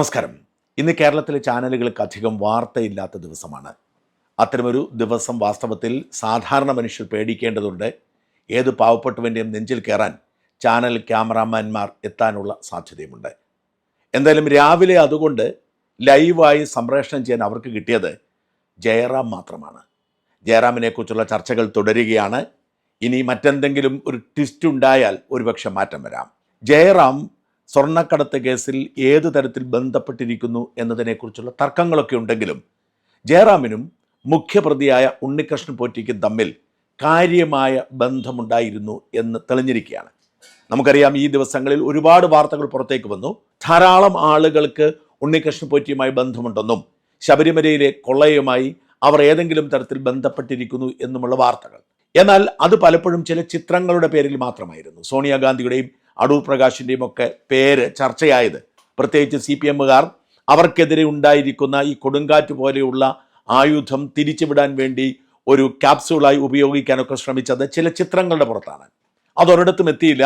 നമസ്കാരം. ഇന്ന് കേരളത്തിലെ ചാനലുകൾക്ക് അധികം വാർത്തയില്ലാത്ത ദിവസമാണ്. അത്തരമൊരു ദിവസം വാസ്തവത്തിൽ സാധാരണ മനുഷ്യർ പേടിക്കേണ്ടതുണ്ട്. ഏത് പാവപ്പെട്ടവന്റെയും നെഞ്ചിൽ കയറാൻ ചാനൽ ക്യാമറാമാൻമാർ എത്താനുള്ള സാധ്യതയുമുണ്ട്. എന്തായാലും രാവിലെ അതുകൊണ്ട് ലൈവായി സംപ്രേഷണം ചെയ്യാൻ അവർക്ക് കിട്ടിയത് ജയറാം മാത്രമാണ്. ജയറാമിനെക്കുറിച്ചുള്ള ചർച്ചകൾ തുടരുകയാണ്. ഇനി മറ്റെന്തെങ്കിലും ഒരു ട്വിസ്റ്റ് ഉണ്ടായാൽ ഒരുപക്ഷെ മാറ്റം വരാം. ജയറാം സ്വർണക്കടത്ത് കേസിൽ ഏത് തരത്തിൽ ബന്ധപ്പെട്ടിരിക്കുന്നു എന്നതിനെക്കുറിച്ചുള്ള തർക്കങ്ങളൊക്കെ ഉണ്ടെങ്കിലും ജയറാമിനും മുഖ്യപ്രതിയായ ഉണ്ണികൃഷ്ണൻ പോറ്റിക്കും തമ്മിൽ കാര്യമായ ബന്ധമുണ്ടായിരുന്നു എന്ന് തെളിഞ്ഞിരിക്കുകയാണ്. നമുക്കറിയാം ഈ ദിവസങ്ങളിൽ ഒരുപാട് വാർത്തകൾ പുറത്തേക്ക് വന്നു. ധാരാളം ആളുകൾക്ക് ഉണ്ണികൃഷ്ണൻ പോറ്റിയുമായി ബന്ധമുണ്ടെന്നും ശബരിമലയിലെ കൊള്ളയുമായി അവർ ഏതെങ്കിലും തരത്തിൽ ബന്ധപ്പെട്ടിരിക്കുന്നു എന്നുമുള്ള വാർത്തകൾ. എന്നാൽ അത് പലപ്പോഴും ചില ചിത്രങ്ങളുടെ പേരിൽ മാത്രമായിരുന്നു. സോണിയാഗാന്ധിയുടെയും അടൂർ പ്രകാശിന്റെയും ഒക്കെ പേര് ചർച്ചയായത്. പ്രത്യേകിച്ച് സി പി എമ്മുകാർ അവർക്കെതിരെ ഉണ്ടായിരിക്കുന്ന ഈ കൊടുങ്കാറ്റ് പോലെയുള്ള ആയുധം തിരിച്ചുവിടാൻ വേണ്ടി ഒരു ക്യാപ്സ്യൂളായി ഉപയോഗിക്കാനൊക്കെ ശ്രമിച്ചത് ചില ചിത്രങ്ങളുടെ പുറത്താണ്. അതൊരിടത്തും എത്തിയില്ല.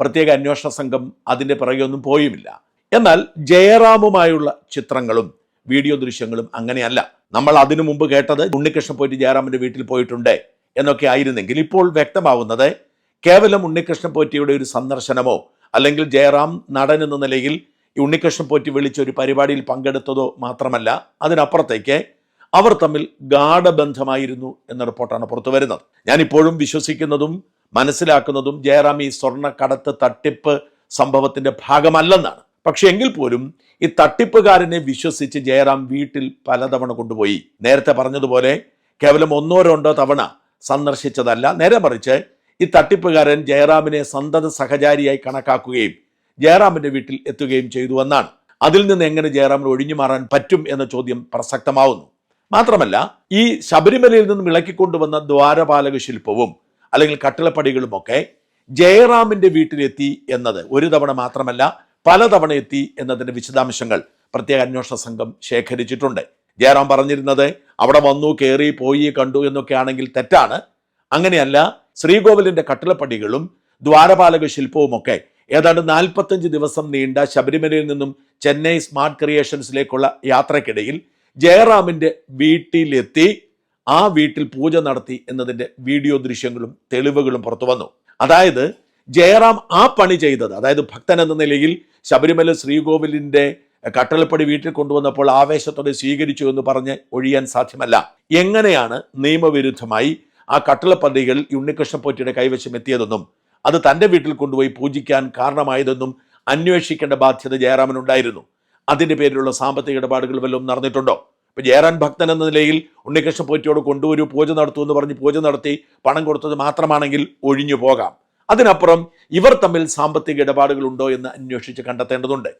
പ്രത്യേക അന്വേഷണ സംഘം അതിന്റെ പിറകെയൊന്നും പോയുമില്ല. എന്നാൽ ജയറാമുമായുള്ള ചിത്രങ്ങളും വീഡിയോ ദൃശ്യങ്ങളും അങ്ങനെയല്ല. നമ്മൾ അതിനു മുമ്പ് കേട്ടത് ഉണ്ണികൃഷ്ണൻ പോയിട്ട് ജയറാമിന്റെ വീട്ടിൽ പോയിട്ടുണ്ട് എന്നൊക്കെ ആയിരുന്നെങ്കിൽ ഇപ്പോൾ വ്യക്തമാവുന്നത് കേവലം ഉണ്ണികൃഷ്ണൻ പോറ്റിയുടെ ഒരു സന്ദർശനമോ അല്ലെങ്കിൽ ജയറാം നടൻ എന്ന നിലയിൽ ഉണ്ണികൃഷ്ണൻ പോറ്റി വിളിച്ച ഒരു പരിപാടിയിൽ പങ്കെടുത്തതോ മാത്രമല്ല അതിനപ്പുറത്തേക്ക് അവർ തമ്മിൽ ഗാഠബന്ധമായിരുന്നു എന്ന റിപ്പോർട്ടാണ് പുറത്തു വരുന്നത്. ഞാനിപ്പോഴും വിശ്വസിക്കുന്നതും മനസ്സിലാക്കുന്നതും ജയറാം ഈ സ്വർണക്കടത്ത് തട്ടിപ്പ് സംഭവത്തിന്റെ ഭാഗമല്ലെന്നാണ്. പക്ഷെ എങ്കിൽ പോലും ഈ തട്ടിപ്പുകാരനെ വിശ്വസിച്ച് ജയറാം വീട്ടിൽ പലതവണ കൊണ്ടുപോയി. നേരത്തെ പറഞ്ഞതുപോലെ കേവലം ഒന്നോ രണ്ടോ തവണ സന്ദർശിച്ചതല്ല നേരെ മറിച്ച് ഈ തട്ടിപ്പുകാരൻ ജയറാമിനെ സന്തത സഹചാരിയായി കണക്കാക്കുകയും ജയറാമിന്റെ വീട്ടിൽ എത്തുകയും ചെയ്തു എന്നാണ്. അതിൽ നിന്ന് എങ്ങനെ ജയറാമിന് ഒഴിഞ്ഞു മാറാൻ പറ്റും എന്ന ചോദ്യം പ്രസക്തമാവുന്നു. മാത്രമല്ല ഈ ശബരിമലയിൽ നിന്നും ഇളക്കിക്കൊണ്ടുവന്ന ദ്വാരപാലക ശില്പവും അല്ലെങ്കിൽ കട്ടിളപ്പടികളുമൊക്കെ ജയറാമിന്റെ വീട്ടിലെത്തി എന്നത് ഒരു തവണ മാത്രമല്ല പല തവണ എത്തി എന്നതിന്റെ വിശദാംശങ്ങൾ പ്രത്യേക അന്വേഷണ സംഘം ശേഖരിച്ചിട്ടുണ്ട്. ജയറാം പറഞ്ഞിരുന്നത് അവിടെ വന്നു കയറി പോയി കണ്ടു എന്നൊക്കെ ആണെങ്കിൽ തെറ്റാണ്. അങ്ങനെയല്ല ശ്രീകോവിലിന്റെ കട്ടിളപ്പടികളും ദ്വാരപാലക ശില്പവുമൊക്കെ ഏതാണ്ട് നാൽപ്പത്തഞ്ച് ദിവസം നീണ്ട ശബരിമലയിൽ നിന്നും ചെന്നൈ സ്മാർട്ട് ക്രിയേഷൻസിലേക്കുള്ള യാത്രക്കിടയിൽ ജയറാമിന്റെ വീട്ടിലെത്തി ആ വീട്ടിൽ പൂജ നടത്തി എന്നതിന്റെ വീഡിയോ ദൃശ്യങ്ങളും തെളിവുകളും പുറത്തു വന്നു. അതായത് ജയറാം ആ പണി ചെയ്തത് അതായത് ഭക്തൻ എന്ന നിലയിൽ ശബരിമല ശ്രീകോവിലിന്റെ കട്ടളപ്പടി വീട്ടിൽ കൊണ്ടുവന്നപ്പോൾ ആവേശത്തോടെ സ്വീകരിച്ചു എന്ന് പറഞ്ഞ് ഒഴിയാൻ സാധ്യമല്ല. എങ്ങനെയാണ് നിയമവിരുദ്ധമായി ആ കട്ടിളപ്പന്തികൾ ഈ ഉണ്ണികൃഷ്ണൻ കൈവശം എത്തിയതെന്നും അത് തന്റെ വീട്ടിൽ കൊണ്ടുപോയി പൂജിക്കാൻ കാരണമായതെന്നും അന്വേഷിക്കേണ്ട ബാധ്യത ജയറാമനുണ്ടായിരുന്നു അതിന്റെ പേരിലുള്ള സാമ്പത്തിക ഇടപാടുകൾ വല്ലതും നടന്നിട്ടുണ്ടോ? ഇപ്പം ജയറാൻ ഭക്തൻ എന്ന നിലയിൽ ഉണ്ണികൃഷ്ണൻ പോറ്റിയോട് കൊണ്ടുവരൂ പൂജ നടത്തൂ എന്ന് പറഞ്ഞ് പൂജ നടത്തി പണം കൊടുത്തത് മാത്രമാണെങ്കിൽ ഒഴിഞ്ഞു പോകാം. അതിനപ്പുറം ഇവർ തമ്മിൽ സാമ്പത്തിക ഇടപാടുകൾ ഉണ്ടോ എന്ന് അന്വേഷിച്ച് കണ്ടെത്തേണ്ടതുണ്ട്.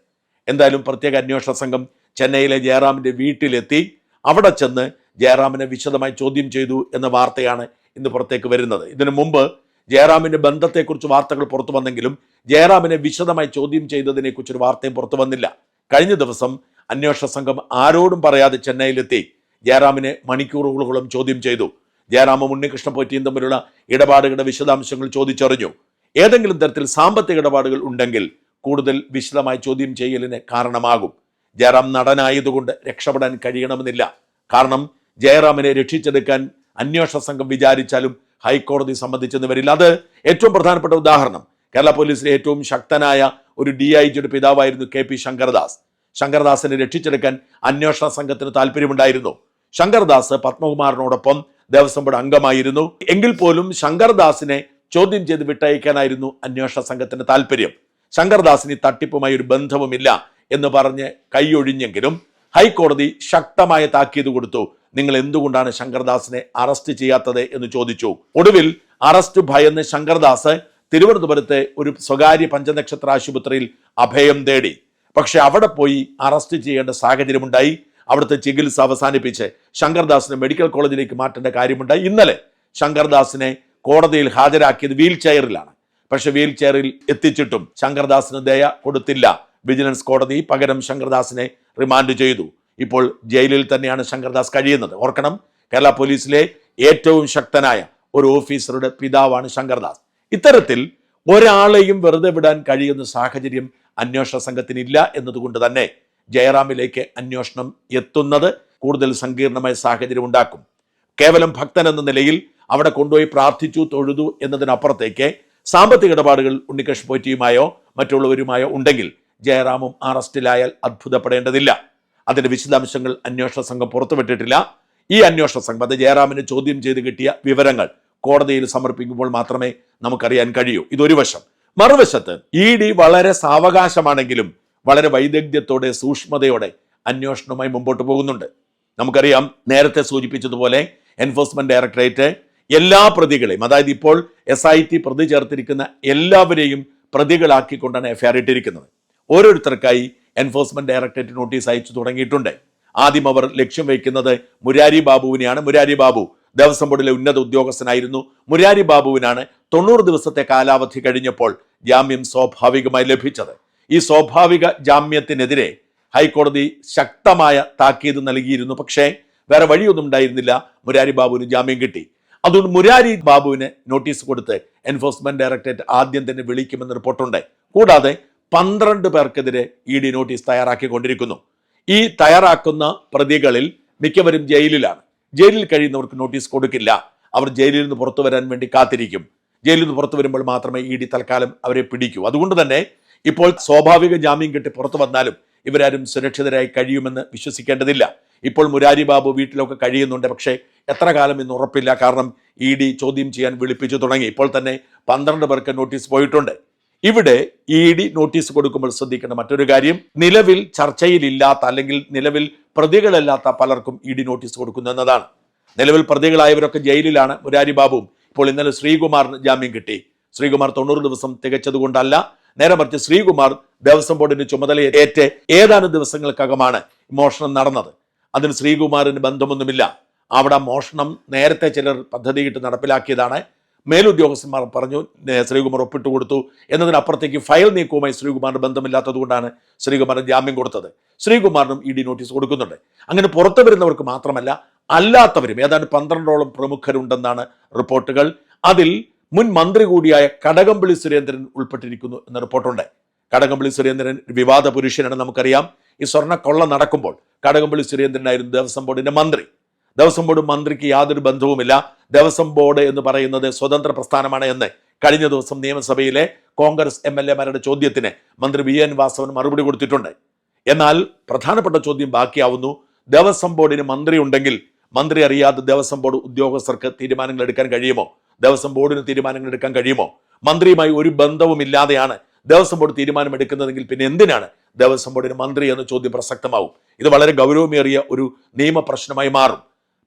എന്തായാലും പ്രത്യേക അന്വേഷണ സംഘം ചെന്നൈയിലെ ജയറാമിന്റെ വീട്ടിലെത്തി. അവിടെ ചെന്ന് ജയറാമിനെ വിശദമായി ചോദ്യം ചെയ്തു എന്ന വാർത്തയാണ് ഇന്ന് പുറത്തേക്ക് വരുന്നത്. ഇതിനു മുമ്പ് ജയറാമിന്റെ ബന്ധത്തെക്കുറിച്ച് വാർത്തകൾ പുറത്തു വന്നെങ്കിലും ജയറാമിനെ വിശദമായി ചോദ്യം ചെയ്തതിനെ കുറിച്ചൊരു വാർത്തയും പുറത്തു വന്നില്ല. കഴിഞ്ഞ ദിവസം അന്വേഷണ സംഘം ആരോടും പറയാതെ ചെന്നൈയിലെത്തി ജയറാമിനെ മണിക്കൂറുകളോളം ചോദ്യം ചെയ്തു. ജയറാമും ഉണ്ണികൃഷ്ണ പോറ്റിയും തമ്മിലുള്ള ഇടപാടുകളുടെ വിശദാംശങ്ങൾ ചോദിച്ചറിഞ്ഞു. ഏതെങ്കിലും തരത്തിൽ സാമ്പത്തിക ഇടപാടുകൾ ഉണ്ടെങ്കിൽ കൂടുതൽ വിശദമായി ചോദ്യം ചെയ്യലിന് കാരണമാകും. ജയറാം നടനായതുകൊണ്ട് രക്ഷപ്പെടാൻ കഴിയണമെന്നില്ല. കാരണം ജയറാമിനെ രക്ഷിച്ചെടുക്കാൻ അന്വേഷണ സംഘം വിചാരിച്ചാലും ഹൈക്കോടതി സംബന്ധിച്ചെന്ന് വരില്ല. അത് ഏറ്റവും പ്രധാനപ്പെട്ട ഉദാഹരണം. കേരള പോലീസിലെ ഏറ്റവും ശക്തനായ ഒരു ഡി ഐ ജിയുടെ പിതാവായിരുന്നു കെ പി ശങ്കർദാസ് ശങ്കർദാസിനെ രക്ഷിച്ചെടുക്കാൻ അന്വേഷണ സംഘത്തിന് താല്പര്യമുണ്ടായിരുന്നു. ശങ്കർദാസ് പത്മകുമാറിനോടൊപ്പം ദേവസ്വം ബോർഡ് അംഗമായിരുന്നു. എങ്കിൽ പോലും ശങ്കർദാസിനെ ചോദ്യം ചെയ്ത് വിട്ടയക്കാനായിരുന്നു അന്വേഷണ സംഘത്തിന് താല്പര്യം. ശങ്കർദാസിന് തട്ടിപ്പുമായി ഒരു ബന്ധവുമില്ല എന്ന് പറഞ്ഞ് കൈയൊഴിഞ്ഞെങ്കിലും ഹൈക്കോടതി ശക്തമായ താക്കീത് കൊടുത്തു. നിങ്ങൾ എന്തുകൊണ്ടാണ് ശങ്കർദാസിനെ അറസ്റ്റ് ചെയ്യാത്തത് എന്ന് ചോദിച്ചു. ഒടുവിൽ അറസ്റ്റ് ഭയന്ന് ശങ്കർദാസ് തിരുവനന്തപുരത്തെ ഒരു സ്വകാര്യ പഞ്ചനക്ഷത്ര ആശുപത്രിയിൽ അഭയം തേടി. പക്ഷെ അവിടെ പോയി അറസ്റ്റ് ചെയ്യേണ്ട സാഹചര്യമുണ്ടായി. അവിടുത്തെ ചികിത്സ അവസാനിപ്പിച്ച് ശങ്കർദാസിനെ മെഡിക്കൽ കോളേജിലേക്ക് മാറ്റേണ്ട കാര്യമുണ്ടായി. ഇന്നലെ ശങ്കർദാസിനെ കോടതിയിൽ ഹാജരാക്കിയത് വീൽ ചെയറിലാണ്. പക്ഷെ വീൽ ചെയറിൽ എത്തിച്ചിട്ടും ശങ്കർദാസിന് ദയ കൊടുത്തില്ല. വിജിലൻസ് കോടതി പകരം ശങ്കർദാസിനെ റിമാൻഡ് ചെയ്തു. ഇപ്പോൾ ജയിലിൽ തന്നെയാണ് ശങ്കർദാസ് കഴിയുന്നത്. ഓർക്കണം കേരള പോലീസിലെ ഏറ്റവും ശക്തനായ ഒരു ഓഫീസറുടെ പിതാവാണ് ശങ്കർദാസ്. ഇത്തരത്തിൽ ഒരാളെയും വെറുതെ വിടാൻ കഴിയുന്ന സാഹചര്യം അന്വേഷണ സംഘത്തിനില്ല എന്നതുകൊണ്ട് തന്നെ ജയറാമിലേക്ക് അന്വേഷണം എത്തുന്നത് കൂടുതൽ സങ്കീർണമായ സാഹചര്യം ഉണ്ടാക്കും. കേവലം ഭക്തൻ എന്ന നിലയിൽ അവിടെ കൊണ്ടുപോയി പ്രാർത്ഥിച്ചു തൊഴുതു എന്നതിനപ്പുറത്തേക്ക് സാമ്പത്തിക ഇടപാടുകൾ ഉണ്ണികൃഷ്ണ പോറ്റിയുമായോ മറ്റുള്ളവരുമായോ ഉണ്ടെങ്കിൽ ജയറാമും അറസ്റ്റിലായാൽ അത്ഭുതപ്പെടേണ്ടതില്ല. അതിന്റെ വിശദാംശങ്ങൾ അന്വേഷണ സംഘം പുറത്തുവിട്ടിട്ടില്ല. ഈ അന്വേഷണ സംഘം അത് ജയറാമിന് ചോദ്യം ചെയ്ത് കിട്ടിയ വിവരങ്ങൾ കോടതിയിൽ സമർപ്പിക്കുമ്പോൾ മാത്രമേ നമുക്കറിയാൻ കഴിയൂ. ഇതൊരു വശം. മറുവശത്ത് ഇ ഡി വളരെ സാവകാശമാണെങ്കിലും വളരെ വൈദഗ്ധ്യത്തോടെ സൂക്ഷ്മതയോടെ അന്വേഷണവുമായി മുമ്പോട്ട് പോകുന്നുണ്ട്. നമുക്കറിയാം നേരത്തെ സൂചിപ്പിച്ചതുപോലെ എൻഫോഴ്സ്മെന്റ് ഡയറക്ടറേറ്റ് എല്ലാ പ്രതികളെയും അതായത് ഇപ്പോൾ എസ് ഐ ടി പ്രതി ചേർത്തിരിക്കുന്ന എല്ലാവരെയും പ്രതികളാക്കിക്കൊണ്ടാണ് എഫ്ഐആർ ഇട്ടിരിക്കുന്നത്. ഓരോരുത്തർക്കായി എൻഫോഴ്സ്മെന്റ് ഡയറക്ടറേറ്റ് നോട്ടീസ് അയച്ചു തുടങ്ങിയിട്ടുണ്ട്. ആദ്യം അവർ ലക്ഷ്യം വയ്ക്കുന്നത് മുരാരി ബാബുവിനെയാണ്. മുരാരി ബാബു ദേവസ്വം ബോർഡിലെ ഉന്നത ഉദ്യോഗസ്ഥനായിരുന്നു. മുരാരി ബാബുവിനാണ് തൊണ്ണൂറ് ദിവസത്തെ കാലാവധി കഴിഞ്ഞപ്പോൾ ജാമ്യം സ്വാഭാവികമായി ലഭിച്ചത്. ഈ സ്വാഭാവിക ജാമ്യത്തിനെതിരെ ഹൈക്കോടതി ശക്തമായ താക്കീത് നൽകിയിരുന്നു. പക്ഷേ വേറെ വഴിയൊന്നും ഉണ്ടായിരുന്നില്ല. മുരാരി ബാബുവിന് ജാമ്യം കിട്ടി. അതുകൊണ്ട് മുരാരി ബാബുവിന് നോട്ടീസ് കൊടുത്ത് എൻഫോഴ്സ്മെന്റ് ഡയറക്ടറേറ്റ് ആദ്യം തന്നെ വിളിക്കുമെന്ന് റിപ്പോർട്ടുണ്ട്. കൂടാതെ പന്ത്രണ്ട് പേർക്കെതിരെ ഇ ഡി നോട്ടീസ് തയ്യാറാക്കിക്കൊണ്ടിരിക്കുന്നു. ഈ തയ്യാറാക്കുന്ന പ്രതികളിൽ മിക്കവരും ജയിലിലാണ്. ജയിലിൽ കഴിയുന്നവർക്ക് നോട്ടീസ് കൊടുക്കില്ല. അവർ ജയിലിൽ നിന്ന് പുറത്തു വരാൻ വേണ്ടി കാത്തിരിക്കും. ജയിലിൽ നിന്ന് പുറത്തു വരുമ്പോൾ മാത്രമേ ഇ ഡി തൽക്കാലം അവരെ പിടിക്കൂ. അതുകൊണ്ട് തന്നെ ഇപ്പോൾ സ്വാഭാവിക ജാമ്യം കിട്ടി പുറത്തു വന്നാലും ഇവരാരും സുരക്ഷിതരായി കഴിയുമെന്ന് വിശ്വസിക്കേണ്ടതില്ല. ഇപ്പോൾ മുരാരി ബാബു വീട്ടിലൊക്കെ കഴിയുന്നുണ്ട്. പക്ഷേ എത്ര കാലം എന്ന് ഉറപ്പില്ല. കാരണം ഇ ഡി ചോദ്യം ചെയ്യാൻ വിളിപ്പിച്ചു തുടങ്ങി. ഇപ്പോൾ തന്നെ പന്ത്രണ്ട് പേർക്ക് നോട്ടീസ് പോയിട്ടുണ്ട്. ഇവിടെ ഇ ഡി നോട്ടീസ് കൊടുക്കുമ്പോൾ ശ്രദ്ധിക്കേണ്ട മറ്റൊരു കാര്യം നിലവിൽ ചർച്ചയിലില്ലാത്ത അല്ലെങ്കിൽ നിലവിൽ പ്രതികളല്ലാത്ത പലർക്കും ഇ ഡി നോട്ടീസ് കൊടുക്കുന്നു എന്നതാണ്. നിലവിൽ പ്രതികളായവരൊക്കെ ജയിലിലാണ്. മുരാരി ബാബുവും. ഇപ്പോൾ ഇന്നലെ ശ്രീകുമാറിന് ജാമ്യം കിട്ടി. ശ്രീകുമാർ തൊണ്ണൂറ് ദിവസം തികച്ചതുകൊണ്ടല്ല നേരെ മറിച്ച് ശ്രീകുമാർ ദേവസ്വം ബോർഡിന്റെ ചുമതല ഏറ്റ് ഏതാനും ദിവസങ്ങൾക്കകമാണ് മോഷണം നടന്നത്. അതിന് ശ്രീകുമാറിന് ബന്ധമൊന്നുമില്ല. അവിടെ മോഷണം നേരത്തെ ചിലർ പദ്ധതിയിട്ട് നടപ്പിലാക്കിയതാണ്. മേലുദ്യോഗസ്ഥന്മാർ പറഞ്ഞു "ഏ, ശ്രീകുമാർ ഒപ്പിട്ട് കൊടുത്തു. എന്നതിനപ്പുറത്തേക്ക് ഫയൽ നീക്കവുമായി ശ്രീകുമാറിന് ബന്ധമില്ലാത്തതുകൊണ്ടാണ് ശ്രീകുമാറിന് ജാമ്യം കൊടുത്തത്. ശ്രീകുമാറിനും ഇ ഡി നോട്ടീസ് കൊടുക്കുന്നുണ്ട്. അങ്ങനെ പുറത്തു വരുന്നവർക്ക് മാത്രമല്ല അല്ലാത്തവരും ഏതാണ്ട് പന്ത്രണ്ടോളം പ്രമുഖരുണ്ടെന്നാണ് റിപ്പോർട്ടുകൾ. അതിൽ മുൻ മന്ത്രി കൂടിയായ കടകംപള്ളി സുരേന്ദ്രൻ ഉൾപ്പെട്ടിരിക്കുന്നു എന്ന റിപ്പോർട്ടുണ്ട്. കടകംപള്ളി സുരേന്ദ്രൻ വിവാദ പുരുഷനാണ് നമുക്കറിയാം. ഈ സ്വർണ കൊള്ള നടക്കുമ്പോൾ കടകംപള്ളി സുരേന്ദ്രനായിരുന്നു ദേവസ്വം ബോർഡിന്റെ മന്ത്രി. ദേവസ്വം ബോർഡ് മന്ത്രിക്ക് യാതൊരു ബന്ധവുമില്ല. ദേവസ്വം ബോർഡ് എന്ന് പറയുന്നത് സ്വതന്ത്ര പ്രസ്ഥാനമാണ് എന്ന് കഴിഞ്ഞ ദിവസം നിയമസഭയിലെ കോൺഗ്രസ് എം എൽ എമാരുടെ ചോദ്യത്തിന് മന്ത്രി വി എൻ വാസവൻ മറുപടി കൊടുത്തിട്ടുണ്ട്. എന്നാൽ പ്രധാനപ്പെട്ട ചോദ്യം ബാക്കിയാവുന്നു. ദേവസ്വം ബോർഡിന് മന്ത്രി ഉണ്ടെങ്കിൽ മന്ത്രി അറിയാതെ ദേവസ്വം ബോർഡ് ഉദ്യോഗസ്ഥർക്ക് തീരുമാനങ്ങൾ എടുക്കാൻ കഴിയുമോ? ദേവസ്വം ബോർഡിന് തീരുമാനങ്ങൾ എടുക്കാൻ കഴിയുമോ? മന്ത്രിയുമായി ഒരു ബന്ധവും ഇല്ലാതെയാണ് ദേവസ്വം ബോർഡ് തീരുമാനമെടുക്കുന്നതെങ്കിൽ പിന്നെ എന്തിനാണ് ദേവസ്വം ബോർഡിന് മന്ത്രി എന്ന ചോദ്യം പ്രസക്തമാവും? ഇത് വളരെ ഗൗരവമേറിയ ഒരു നിയമ പ്രശ്നമായി മാറും.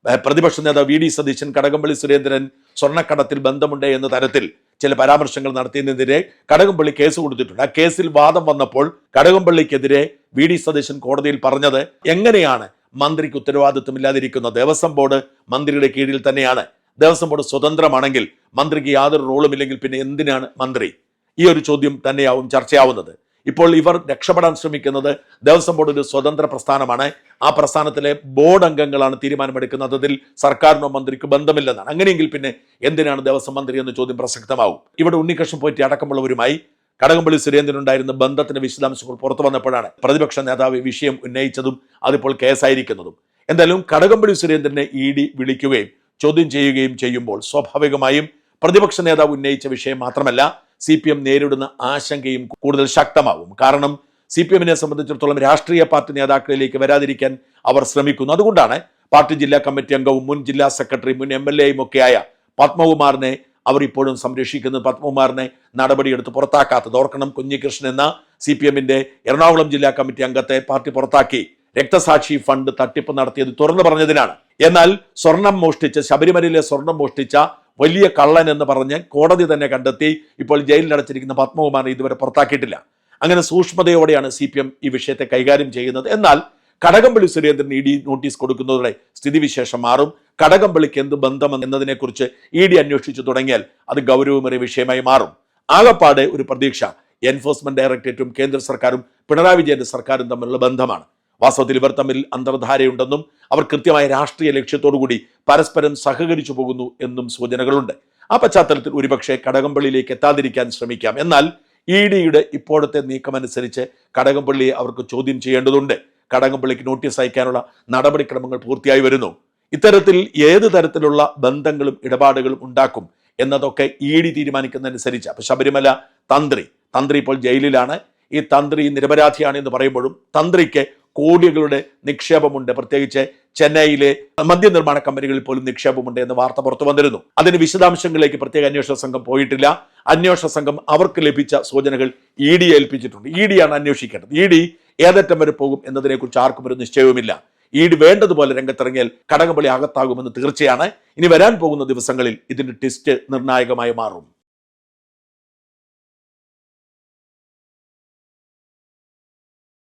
പ്രതിപക്ഷ നേതാവ് വി ഡി സതീശൻ കടകംപള്ളി സുരേന്ദ്രൻ സ്വർണക്കടത്തിൽ ബന്ധമുണ്ട് എന്ന തരത്തിൽ ചില പരാമർശങ്ങൾ നടത്തിയതിനെതിരെ കടകംപള്ളി കേസ് കൊടുത്തിട്ടുണ്ട്. ആ കേസിൽ വാദം വന്നപ്പോൾ കടകംപള്ളിക്കെതിരെ വി ഡി സതീശൻ കോടതിയിൽ പറഞ്ഞത് എങ്ങനെയാണ് മന്ത്രിക്ക് ഉത്തരവാദിത്വമില്ലാതിരിക്കുന്ന ദേവസ്വം ബോർഡ് മന്ത്രിയുടെ കീഴിൽ തന്നെയാണ്. ദേവസ്വം ബോർഡ് സ്വതന്ത്രമാണെങ്കിൽ മന്ത്രിക്ക് യാതൊരു റോളും ഇല്ലെങ്കിൽ പിന്നെ എന്തിനാണ് മന്ത്രി? ഈ ഒരു ചോദ്യം തന്നെയാവും ചർച്ചയാവുന്നത്. ഇപ്പോൾ ഇവർ രക്ഷപ്പെടാൻ ശ്രമിക്കുന്നത് ദേവസ്വം ബോർഡ് ഒരു സ്വതന്ത്ര പ്രസ്ഥാനമാണ്. ആ പ്രസ്ഥാനത്തിലെ ബോർഡ് അംഗങ്ങളാണ് തീരുമാനമെടുക്കുന്നത്. അതിൽ സർക്കാരിനോ മന്ത്രിക്ക് ബന്ധമില്ലെന്നാണ്. അങ്ങനെയെങ്കിൽ പിന്നെ എന്തിനാണ് ദേവസ്വം മന്ത്രി എന്ന ചോദ്യം പ്രസക്തമാകും ഇവിടെ ഉണ്ണികൃഷ്ണൻ പോറ്റി അടക്കമുള്ളവരുമായി കടകംപള്ളി സുരേന്ദ്രനുണ്ടായിരുന്ന ബന്ധത്തിന്റെ വിശദാംശങ്ങൾ പുറത്തു വന്നപ്പോഴാണ് പ്രതിപക്ഷ നേതാവ് വിഷയം ഉന്നയിച്ചതും അതിപ്പോൾ കേസായിരിക്കുന്നതും. എന്തായാലും കടകംപള്ളി സുരേന്ദ്രനെ ഇ ഡി വിളിക്കുകയും ചോദ്യം ചെയ്യുകയും ചെയ്യുമ്പോൾ സ്വാഭാവികമായും പ്രതിപക്ഷ നേതാവ് ഉന്നയിച്ച വിഷയം മാത്രമല്ല സി പി എം നേരിടുന്ന ആശങ്കയും കൂടുതൽ ശക്തമാകും കാരണം സി പി എമ്മിനെ സംബന്ധിച്ചിടത്തോളം രാഷ്ട്രീയ പാർട്ടി നേതാക്കളിലേക്ക് വരാതിരിക്കാൻ അവർ ശ്രമിക്കുന്നു. അതുകൊണ്ടാണ് പാർട്ടി ജില്ലാ കമ്മിറ്റി അംഗവും മുൻ ജില്ലാ സെക്രട്ടറി മുൻ എം എൽ എയും ഒക്കെയായ പത്മകുമാറിനെ അവർ ഇപ്പോഴും സംരക്ഷിക്കുന്നത് പത്മകുമാറിനെ നടപടിയെടുത്ത് പുറത്താക്കാത്തത്. ഓർക്കണം കുഞ്ഞികൃഷ്ണൻ എന്ന സി പി എമ്മിന്റെ എറണാകുളം ജില്ലാ കമ്മിറ്റി അംഗത്തെ പാർട്ടി പുറത്താക്കി രക്തസാക്ഷി ഫണ്ട് തട്ടിപ്പ് നടത്തിയത് തുറന്നു പറഞ്ഞതിനാണ്. എന്നാൽ സ്വർണം മോഷ്ടിച്ച ശബരിമലയിലെ സ്വർണം മോഷ്ടിച്ച വലിയ കള്ളൻ എന്ന് പറഞ്ഞ് കോടതി തന്നെ കണ്ടെത്തി. ഇപ്പോൾ ജയിലിൽ അടച്ചിരിക്കുന്ന പത്മകുമാറിനെ ഇതുവരെ പുറത്താക്കിയിട്ടില്ല. അങ്ങനെ സൂക്ഷ്മതയോടെയാണ് സി പി എം ഈ വിഷയത്തെ കൈകാര്യം ചെയ്യുന്നത്. എന്നാൽ Kadakampally Surendran E D notice കൊടുക്കുന്നതോടെ സ്ഥിതിവിശേഷം മാറും. കടകംപള്ളിക്ക് എന്ത് ബന്ധം എന്നതിനെക്കുറിച്ച് ഇ ഡി അന്വേഷിച്ചു തുടങ്ങിയാൽ അത് ഗൗരവമേറിയ വിഷയമായി മാറും. ആകപ്പാടെ ഒരു പ്രതീക്ഷ. എൻഫോഴ്സ്മെന്റ് ഡയറക്ടറേറ്റും കേന്ദ്ര സർക്കാരും പിണറായി വിജയന്റെ സർക്കാരും തമ്മിലുള്ള ബന്ധമാണ്. വാസ്തവത്തിൽ ഇവർ തമ്മിൽ അന്തർധാരയുണ്ടെന്നും അവർ കൃത്യമായ രാഷ്ട്രീയ ലക്ഷ്യത്തോടു കൂടി പരസ്പരം സഹകരിച്ചു പോകുന്നു എന്നും സൂചനകളുണ്ട്. ആ പശ്ചാത്തലത്തിൽ ഒരുപക്ഷെ കടകംപള്ളിയിലേക്ക് എത്താതിരിക്കാൻ ശ്രമിക്കാം. എന്നാൽ ഇ ഡിയുടെ ഇപ്പോഴത്തെ നീക്കമനുസരിച്ച് കടകംപള്ളിയെ അവർക്ക് ചോദ്യം ചെയ്യേണ്ടതുണ്ട്. കടകംപള്ളിക്ക് നോട്ടീസ് അയക്കാനുള്ള നടപടിക്രമങ്ങൾ പൂർത്തിയായി വരുന്നു. ഇത്തരത്തിൽ ഏത് തരത്തിലുള്ള ബന്ധങ്ങളും ഇടപാടുകളും ഉണ്ടാക്കും എന്നതൊക്കെ ഇ ഡി തീരുമാനിക്കുന്നതനുസരിച്ച്. അപ്പൊ ശബരിമല തന്ത്രി തന്ത്രി ഇപ്പോൾ ജയിലിലാണ്. ഈ തന്ത്രി നിരപരാധിയാണ് എന്ന് പറയുമ്പോഴും തന്ത്രിക്ക് കോടികളുടെ നിക്ഷേപമുണ്ട്. പ്രത്യേകിച്ച് ചെന്നൈയിലെ മദ്യനിർമ്മാണ കമ്പനികളിൽ പോലും നിക്ഷേപമുണ്ട് എന്ന വാർത്ത പുറത്തു വന്നിരുന്നു. അതിന് വിശദാംശങ്ങളിലേക്ക് പ്രത്യേക അന്വേഷണ സംഘം പോയിട്ടില്ല. അന്വേഷണ സംഘം അവർക്ക് ലഭിച്ച സൂചനകൾ ഇ ഡി ഏൽപ്പിച്ചിട്ടുണ്ട്. ഇ ഡി ആണ് അന്വേഷിക്കേണ്ടത്. ഇ ഡി ഏതറ്റം വരെ പോകും എന്നതിനെക്കുറിച്ച് ആർക്കും ഒരു നിശ്ചയവുമില്ല. ഇ ഡി വേണ്ടതുപോലെ രംഗത്തിറങ്ങിയാൽ കടകംപള്ളി അകത്താകുമെന്ന് തീർച്ചയാണ്. ഇനി വരാൻ പോകുന്ന ദിവസങ്ങളിൽ ഇതിന്റെ ടെസ്റ്റ് നിർണായകമായി മാറും.